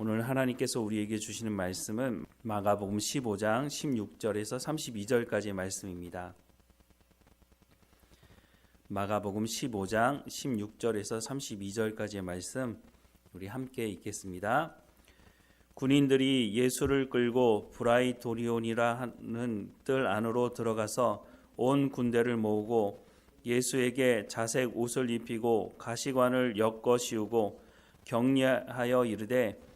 오늘 하나님께서 우리에게 주시는 말씀은 마가복음 15장 16절에서 32절까지의 말씀입니다. 마가복음 15장 16절에서 32절까지의 말씀 우리 함께 읽겠습니다. 군인들이 예수를 끌고 브라이토리온이라 하는 뜰 안으로 들어가서 온 군대를 모으고 예수에게 자색 옷을 입히고 가시관을 엮어 씌우고 격려하여 이르되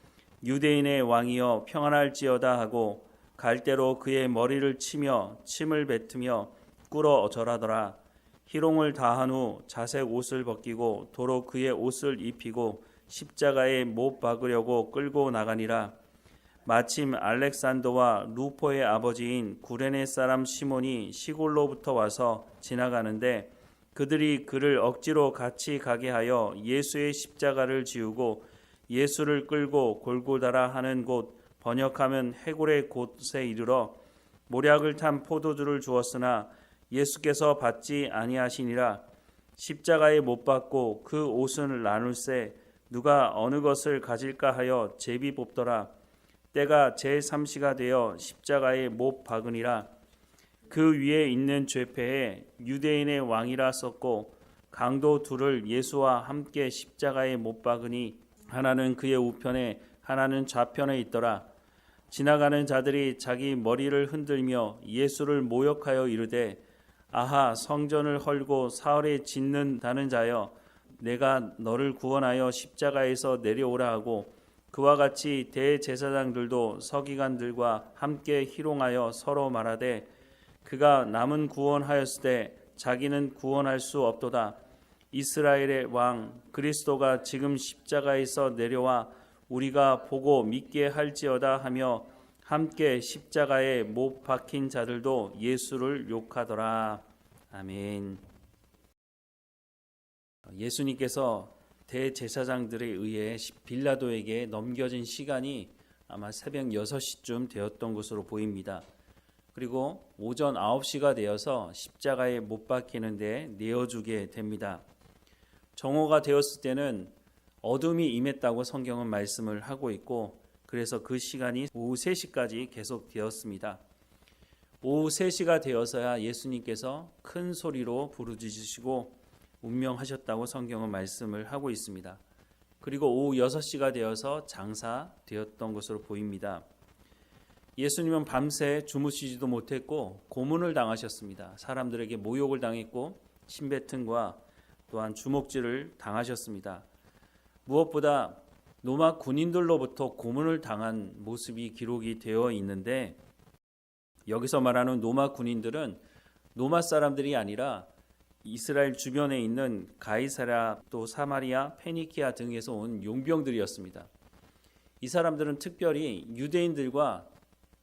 유대인의 왕이여 평안할지어다 하고 갈대로 그의 머리를 치며 침을 뱉으며 꿇어 절하더라. 희롱을 다한 후 자색 옷을 벗기고 도로 그의 옷을 입히고 십자가에 못 박으려고 끌고 나가니라. 마침 알렉산더와 루포의 아버지인 구레네 사람 시몬이 시골로부터 와서 지나가는데 그들이 그를 억지로 같이 가게 하여 예수의 십자가를 지우고 예수를 끌고 골고다라 하는 곳 번역하면 해골의 곳에 이르러 모략을 탄 포도주를 주었으나 예수께서 받지 아니하시니라. 십자가에 못 박고 그 옷을 나눌세 누가 어느 것을 가질까 하여 제비 뽑더라. 때가 제3시가 되어 십자가에 못 박으니라. 그 위에 있는 죄패에 유대인의 왕이라 썼고 강도 둘을 예수와 함께 십자가에 못 박으니 하나는 그의 우편에 하나는 좌편에 있더라. 지나가는 자들이 자기 머리를 흔들며 예수를 모욕하여 이르되 아하 성전을 헐고 사흘에 짓는다는 자여 내가 너를 구원하여 십자가에서 내려오라 하고 그와 같이 대제사장들도 서기관들과 함께 희롱하여 서로 말하되 그가 남은 구원하였을 때 자기는 구원할 수 없도다 이스라엘의 왕 그리스도가 지금 십자가에서 내려와 우리가 보고 믿게 할지어다 하며 함께 십자가에 못 박힌 자들도 예수를 욕하더라. 아멘. 예수님께서 대제사장들에 의해 빌라도에게 넘겨진 시간이 아마 새벽 6시쯤 되었던 것으로 보입니다. 그리고 오전 9시가 되어서 십자가에 못 박히는데 내어주게 됩니다. 정오가 되었을 때는 어둠이 임했다고 성경은 말씀을 하고 있고 그래서 그 시간이 오후 3시까지 계속되었습니다. 오후 3시가 되어서야 예수님께서 큰 소리로 부르짖으시고 운명하셨다고 성경은 말씀을 하고 있습니다. 그리고 오후 6시가 되어서 장사되었던 것으로 보입니다. 예수님은 밤새 주무시지도 못했고 고문을 당하셨습니다. 사람들에게 모욕을 당했고 침뱉음과 또한 주먹질을 당하셨습니다. 무엇보다 로마 군인들로부터 고문을 당한 모습이 기록이 되어 있는데 여기서 말하는 로마 군인들은 로마 사람들이 아니라 이스라엘 주변에 있는 가이사라 또 사마리아, 페니키아 등에서 온 용병들이었습니다. 이 사람들은 특별히 유대인들과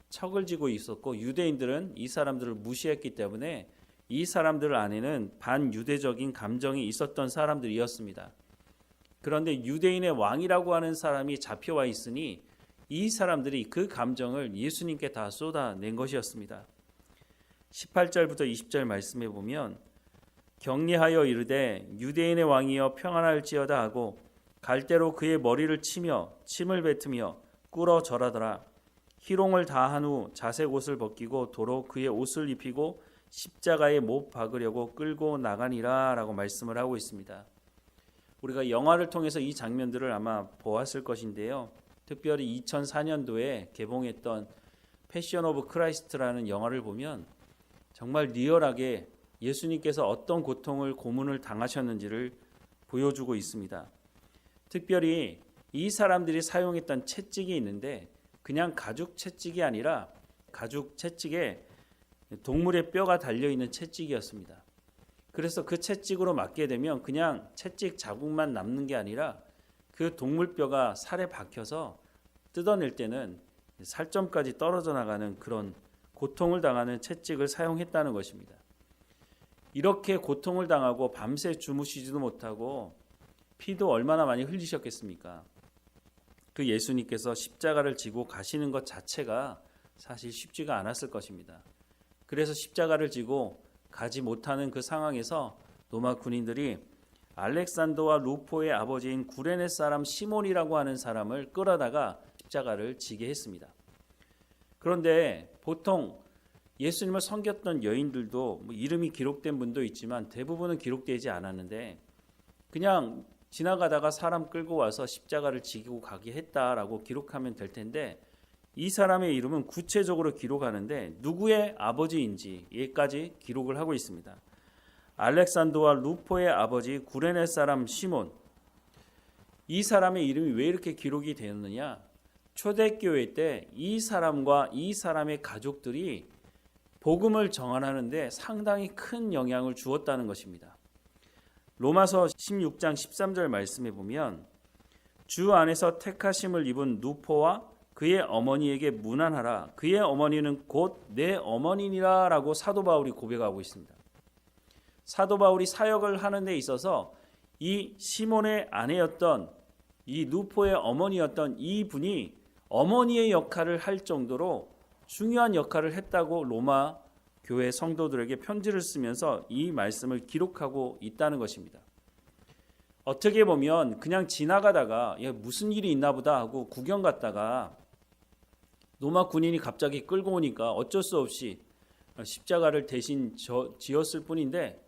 척을 지고 있었고 유대인들은 이 사람들을 무시했기 때문에 이 사람들 안에는 반유대적인 감정이 있었던 사람들이었습니다. 그런데 유대인의 왕이라고 하는 사람이 잡혀와 있으니 이 사람들이 그 감정을 예수님께 다 쏟아낸 것이었습니다. 18절부터 20절 말씀해 보면 격리하여 이르되 유대인의 왕이여 평안할지어다 하고 갈대로 그의 머리를 치며 침을 뱉으며 꿇어 절하더라. 희롱을 다한 후 자색 옷을 벗기고 도로 그의 옷을 입히고 십자가에 못 박으려고 끌고 나가니라라고 말씀을 하고 있습니다. 우리가 영화를 통해서 이 장면들을 아마 보았을 것인데요. 특별히 2004년도에 개봉했던 패션 오브 크라이스트라는 영화를 보면 정말 리얼하게 예수님께서 어떤 고통을 고문을 당하셨는지를 보여주고 있습니다. 특별히 이 사람들이 사용했던 채찍이 있는데 그냥 가죽 채찍이 아니라 가죽 채찍에 동물의 뼈가 달려 있는 채찍이었습니다. 그래서 그 채찍으로 맞게 되면 그냥 채찍 자국만 남는 게 아니라 그 동물 뼈가 살에 박혀서 뜯어낼 때는 살점까지 떨어져 나가는 그런 고통을 당하는 채찍을 사용했다는 것입니다. 이렇게 고통을 당하고 밤새 주무시지도 못하고 피도 얼마나 많이 흘리셨겠습니까? 그 예수님께서 십자가를 지고 가시는 것 자체가 사실 쉽지가 않았을 것입니다. 그래서 십자가를 지고 가지 못하는 그 상황에서 로마 군인들이 알렉산더와 루포의 아버지인 구레네 사람 시몬이라고 하는 사람을 끌어다가 십자가를 지게 했습니다. 그런데 보통 예수님을 섬겼던 여인들도 뭐 이름이 기록된 분도 있지만 대부분은 기록되지 않았는데 그냥 지나가다가 사람 끌고 와서 십자가를 지고 가게 했다라고 기록하면 될 텐데 이 사람의 이름은 구체적으로 기록하는데 누구의 아버지인지 예까지 기록을 하고 있습니다. 알렉산더와 루포의 아버지 구레네 사람 시몬 이 사람의 이름이 왜 이렇게 기록이 되었느냐? 초대교회 때 이 사람과 이 사람의 가족들이 복음을 정한하는데 상당히 큰 영향을 주었다는 것입니다. 로마서 16장 13절 말씀에 보면 주 안에서 택하심을 입은 누포와 그의 어머니에게 문안하라. 그의 어머니는 곧 내 어머니니라라고 사도 바울이 고백하고 있습니다. 사도 바울이 사역을 하는 데 있어서 이 시몬의 아내였던 이 누포의 어머니였던 이 분이 어머니의 역할을 할 정도로 중요한 역할을 했다고 로마 교회 성도들에게 편지를 쓰면서 이 말씀을 기록하고 있다는 것입니다. 어떻게 보면 그냥 지나가다가 무슨 일이 있나 보다 하고 구경 갔다가 로마 군인이 갑자기 끌고 오니까 어쩔 수 없이 십자가를 대신 지었을 뿐인데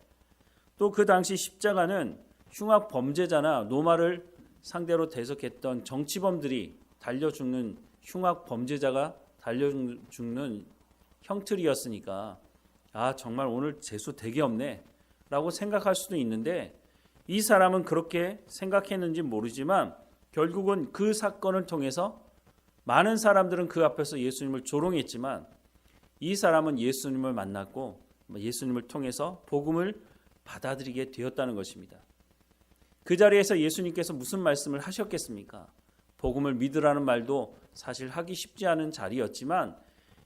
또 그 당시 십자가는 흉악 범죄자나 노마를 상대로 대적했던 정치범들이 달려 죽는 흉악 범죄자가 달려 죽는 형틀이었으니까 아 정말 오늘 재수 되게 없네 라고 생각할 수도 있는데 이 사람은 그렇게 생각했는지 모르지만 결국은 그 사건을 통해서 많은 사람들은 그 앞에서 예수님을 조롱했지만 이 사람은 예수님을 만났고 예수님을 통해서 복음을 받아들이게 되었다는 것입니다. 그 자리에서 예수님께서 무슨 말씀을 하셨겠습니까? 복음을 믿으라는 말도 사실 하기 쉽지 않은 자리였지만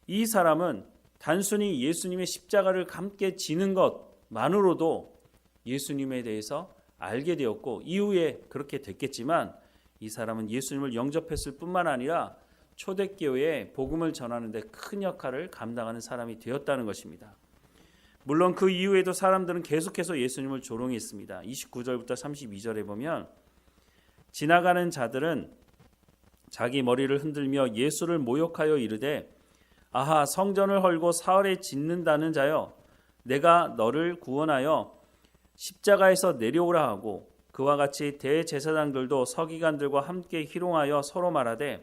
이 사람은 단순히 예수님의 십자가를 함께 지는 것만으로도 예수님에 대해서 알게 되었고 이후에 그렇게 됐겠지만 이 사람은 예수님을 영접했을 뿐만 아니라 초대교회에 복음을 전하는 데 큰 역할을 감당하는 사람이 되었다는 것입니다. 물론 그 이후에도 사람들은 계속해서 예수님을 조롱했습니다. 29절부터 32절에 보면 지나가는 자들은 자기 머리를 흔들며 예수를 모욕하여 이르되 아하 성전을 헐고 사흘에 짓는다는 자여 내가 너를 구원하여 십자가에서 내려오라 하고 그와 같이 대제사장들도 서기관들과 함께 희롱하여 서로 말하되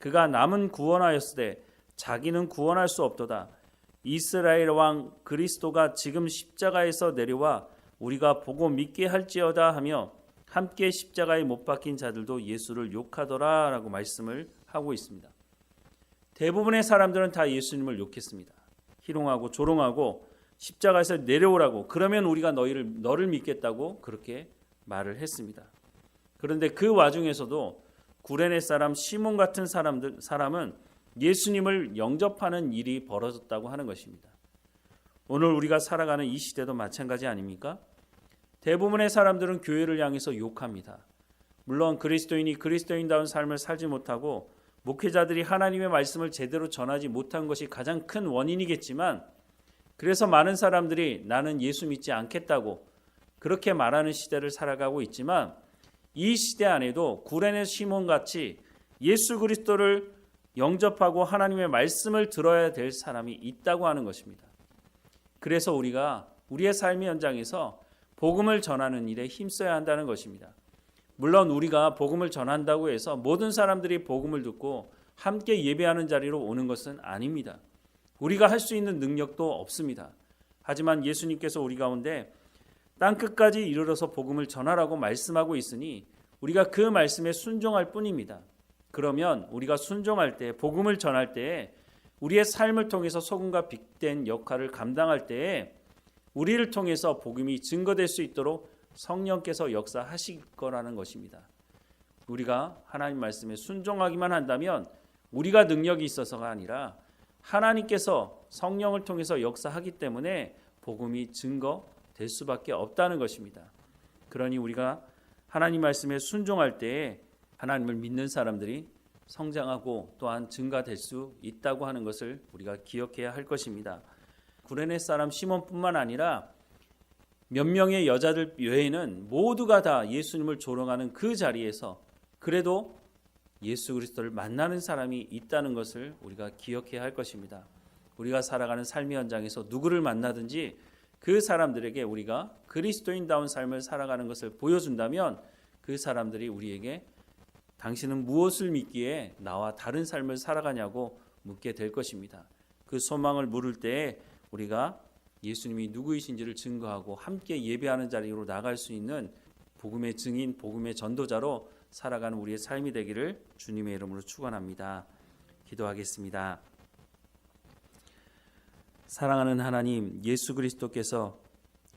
그가 남은 구원하였으되 자기는 구원할 수 없도다. 이스라엘 왕 그리스도가 지금 십자가에서 내려와 우리가 보고 믿게 할지어다 하며 함께 십자가에 못 박힌 자들도 예수를 욕하더라라고 말씀을 하고 있습니다. 대부분의 사람들은 다 예수님을 욕했습니다. 희롱하고 조롱하고 십자가에서 내려오라고 그러면 우리가 너희를 너를 믿겠다고 그렇게 말을 했습니다. 그런데 그 와중에서도 구레네 사람 시몬 같은 사람들 사람은 예수님을 영접하는 일이 벌어졌다고 하는 것입니다. 오늘 우리가 살아가는 이 시대도 마찬가지 아닙니까? 대부분의 사람들은 교회를 향해서 욕합니다. 물론 그리스도인이 그리스도인다운 삶을 살지 못하고 목회자들이 하나님의 말씀을 제대로 전하지 못한 것이 가장 큰 원인이겠지만 그래서 많은 사람들이 나는 예수 믿지 않겠다고 그렇게 말하는 시대를 살아가고 있지만 이 시대 안에도 구레네 시몬 같이 예수 그리스도를 영접하고 하나님의 말씀을 들어야 될 사람이 있다고 하는 것입니다. 그래서 우리가 우리의 삶의 현장에서 복음을 전하는 일에 힘써야 한다는 것입니다. 물론 우리가 복음을 전한다고 해서 모든 사람들이 복음을 듣고 함께 예배하는 자리로 오는 것은 아닙니다. 우리가 할 수 있는 능력도 없습니다. 하지만 예수님께서 우리 가운데 땅 끝까지 이르러서 복음을 전하라고 말씀하고 있으니 우리가 그 말씀에 순종할 뿐입니다. 그러면 우리가 순종할 때 복음을 전할 때 우리의 삶을 통해서 소금과 빛된 역할을 감당할 때에 우리를 통해서 복음이 증거될 수 있도록 성령께서 역사하실 거라는 것입니다. 우리가 하나님 말씀에 순종하기만 한다면 우리가 능력이 있어서가 아니라 하나님께서 성령을 통해서 역사하기 때문에 복음이 증거 될 수밖에 없다는 것입니다. 그러니 우리가 하나님 말씀에 순종할 때에 하나님을 믿는 사람들이 성장하고 또한 증가될 수 있다고 하는 것을 우리가 기억해야 할 것입니다. 구레네 사람 시몬뿐만 아니라 몇 명의 여자들 외에는 모두가 다 예수님을 조롱하는 그 자리에서 그래도 예수 그리스도를 만나는 사람이 있다는 것을 우리가 기억해야 할 것입니다. 우리가 살아가는 삶의 현장에서 누구를 만나든지 그 사람들에게 우리가 그리스도인다운 삶을 살아가는 것을 보여준다면 그 사람들이 우리에게 당신은 무엇을 믿기에 나와 다른 삶을 살아가냐고 묻게 될 것입니다. 그 소망을 물을 때에 우리가 예수님이 누구이신지를 증거하고 함께 예배하는 자리로 나갈 수 있는 복음의 증인, 복음의 전도자로 살아가는 우리의 삶이 되기를 주님의 이름으로 축원합니다. 기도하겠습니다. 사랑하는 하나님, 예수 그리스도께서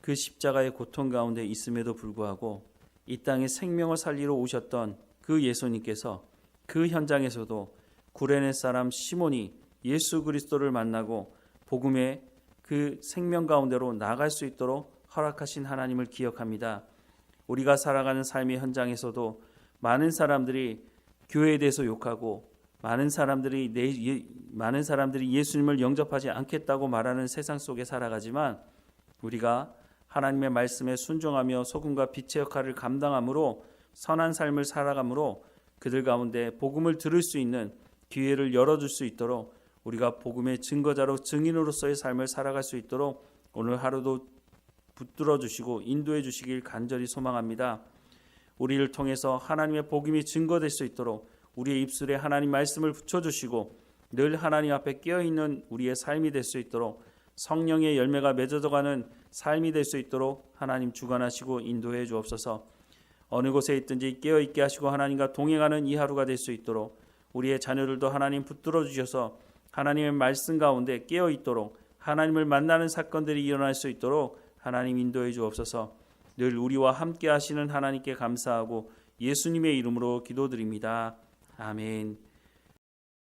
그 십자가의 고통 가운데 있음에도 불구하고 이 땅에 생명을 살리러 오셨던 그 예수님께서 그 현장에서도 구레네 사람 시몬이 예수 그리스도를 만나고 복음의 그 생명 가운데로 나갈 수 있도록 허락하신 하나님을 기억합니다. 우리가 살아가는 삶의 현장에서도 많은 사람들이 교회에 대해서 욕하고 많은 사람들이 내, 예, 많은 사람들이 예수님을 영접하지 않겠다고 말하는 세상 속에 살아가지만 우리가 하나님의 말씀에 순종하며 소금과 빛의 역할을 감당함으로 선한 삶을 살아감으로 그들 가운데 복음을 들을 수 있는 기회를 열어줄 수 있도록 우리가 복음의 증거자로 증인으로서의 삶을 살아갈 수 있도록 오늘 하루도 붙들어 주시고 인도해 주시길 간절히 소망합니다. 우리를 통해서 하나님의 복음이 증거될 수 있도록 우리의 입술에 하나님 말씀을 붙여 주시고 늘 하나님 앞에 깨어 있는 우리의 삶이 될 수 있도록 성령의 열매가 맺어져 가는 삶이 될 수 있도록 하나님 주관하시고 인도해 주옵소서. 어느 곳에 있든지 깨어 있게 하시고 하나님과 동행하는 이 하루가 될 수 있도록 우리의 자녀들도 하나님 붙들어 주셔서 하나님의 말씀 가운데 깨어 있도록 하나님을 만나는 사건들이 일어날 수 있도록 하나님 인도해 주옵소서. 늘 우리와 함께 하시는 하나님께 감사하고 예수님의 이름으로 기도드립니다. 아멘.